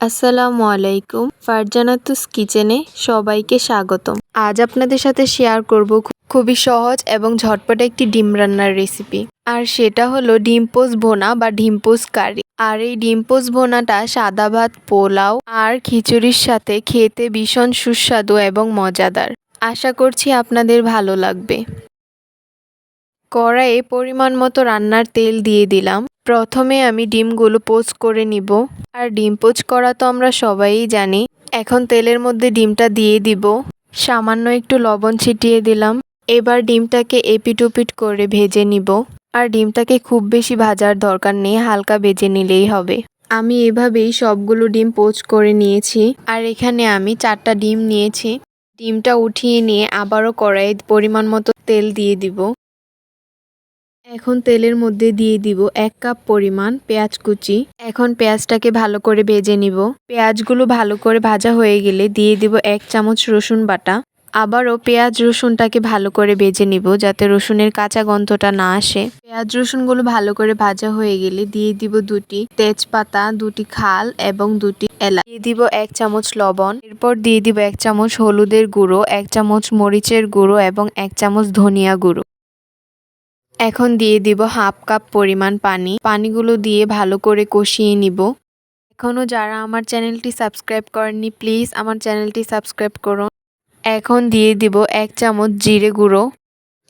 আসসালামু আলাইকুম। ফারজানাতুস কিচেনে সবাইকে স্বাগতম। আজ আপনাদের সাথে শেয়ার করব খুবই সহজ এবং ঝটপট একটি ডিম রান্নার রেসিপি। আর সেটা হলো ডিম পোস ভোনা বা ডিম পোস কারি। আর এই ডিম পোস ভোনাটা সাদা ভাত, পোলাও আর খিচুড়ির সাথে খেতে ভীষণ সুস্বাদু এবং মজাদার। আশা করছি আপনাদের ভালো লাগবে। কড়াইয়ে পরিমাণ মতো রান্নার তেল দিয়ে দিলাম। প্রথমে আমি ডিমগুলো পোচ করে নিব। আর ডিম পোচ করা তো আমরা সবাই জানি। এখন তেলের মধ্যে ডিমটা দিয়ে দিব। সামান্য একটু লবণ ছিটিয়ে দিলাম। এবার ডিমটাকে এপিট করে ভেজে নিব। আর ডিমটাকে খুব বেশি ভাজার দরকার নেই, হালকা ভেজে নিলেই হবে। আমি এভাবেই সবগুলো ডিম পোচ করে নিয়েছি। আর এখানে আমি চারটা ডিম নিয়েছি। ডিমটা উঠিয়ে নিয়ে আবারও কড়াইয়ে পরিমাণ মতো তেল দিয়ে দিব। এখন তেলের মধ্যে দিয়ে দিব এক কাপ পরিমাণ পেঁয়াজ কুচি। এখন পেঁয়াজটাকে ভালো করে ভেজে নিব। পেঁয়াজগুলো ভালো করে ভাজা হয়ে গেলে দিয়ে দিব এক চামচ রসুন বাটা। আবারও পেঁয়াজ রসুনটাকে ভালো করে ভেজে নিব যাতে রসুনের কাঁচা গন্ধটা না আসে। পেঁয়াজ রসুনগুলো ভালো করে ভাজা হয়ে গেলে দিয়ে দিব দুটি তেজপাতা, দুটি খাল এবং দুটি এলা দিয়ে দিব এক চামচ লবণ। এরপর দিয়ে দিব এক চামচ হলুদের গুঁড়ো, এক চামচ মরিচের গুঁড়ো এবং এক চামচ ধনিয়া গুঁড়ো। এখন দিয়ে দিব হাফ কাপ পরিমাণ পানি। পানিগুলো দিয়ে ভালো করে কষিয়ে নিব। এখনও যারা আমার চ্যানেলটি সাবস্ক্রাইব করেননি, প্লিজ আমার চ্যানেলটি সাবস্ক্রাইব করুন। এখন দিয়ে দিব এক চামচ জিরে গুঁড়ো।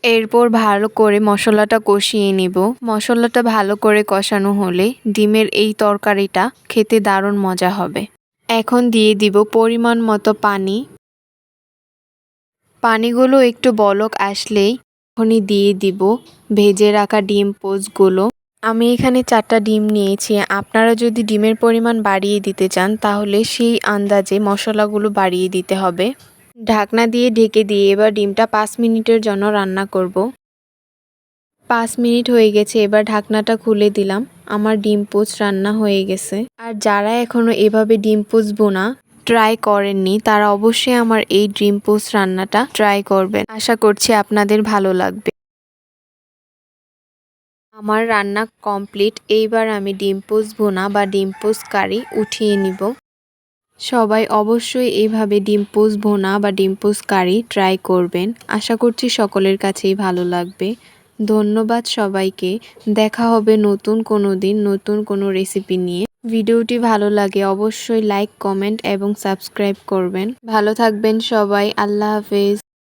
এরপর ভালো করে মশলাটা কষিয়ে নিব। মশলাটা ভালো করে কষানো হলে ডিমের এই তরকারিটা খেতে দারুণ মজা হবে। এখন দিয়ে দিব পরিমাণ মতো পানি। পানিগুলো একটু বলক আসলেই এখনই দিয়ে দিব। ভেজে রাখা ডিম পোচগুলো আমি এখানে চারটা ডিম নিয়েছি। আপনারা যদি ডিমের পরিমাণ বাড়িয়ে দিতে চান, তাহলে সেই আন্দাজে মশলাগুলো বাড়িয়ে দিতে হবে। ঢাকনা দিয়ে ঢেকে দিয়ে এবার ডিমটা পাঁচ মিনিটের জন্য রান্না করব। পাঁচ মিনিট হয়ে গেছে, এবার ঢাকনাটা খুলে দিলাম। আমার ডিম পোচ রান্না হয়ে গেছে। আর যারা এখনও এভাবে ডিম পুষবো না ট্রাই করেননি, তারা অবশ্যই আমার এই ড্রিম পোস্ট রান্নাটা ট্রাই করবেন। আশা করছি আপনাদের ভালো লাগবে। আমার রান্না কমপ্লিট এইবার আমি ডিম পোস্ট ভুনা বা ডিম কারি উঠিয়ে নিব। সবাই অবশ্যই এইভাবে ডিম পোস্ট ভুনা বা ডিম কারি ট্রাই করবেন। আশা করছি সকলের কাছেই ভালো লাগবে। ধন্যবাদ সবাইকে। দেখা হবে নতুন কোনো দিন, নতুন কোনো রেসিপি নিয়ে। ভিডিওটি ভালো লাগে অবশ্যই লাইক কমেন্ট এবং সাবস্ক্রাইব করবেন। ভালো থাকবেন সবাই। আল্লাহ হাফেজ।